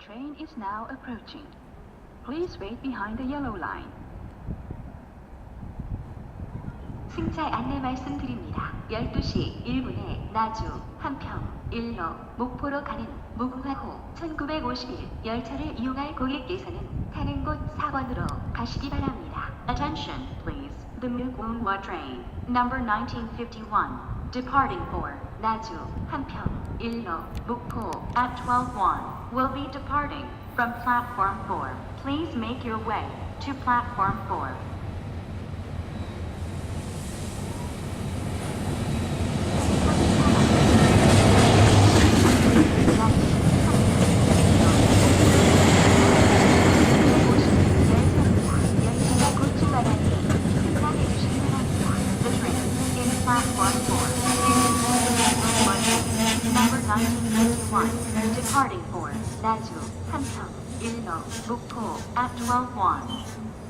train is now approaching. Please wait behind the yellow line. 승차 안내 말씀드립니다. 12시 1분에 나주, 한평, 일로, 목포로 가는 무궁화호 1951 열차를 이용할 고객께서는 타는 곳 4번으로 가시기 바랍니다. Attention, please. The Mugunghwa train, number 1951, Departing for Naju, Hanpyeong, Ilno, Bukpo at 12 1 will be departing from platform 4. Please make your way to platform 4. platform 4. 991, departing for Naju, Hamsung, Ilno, Bukpo at 12 1.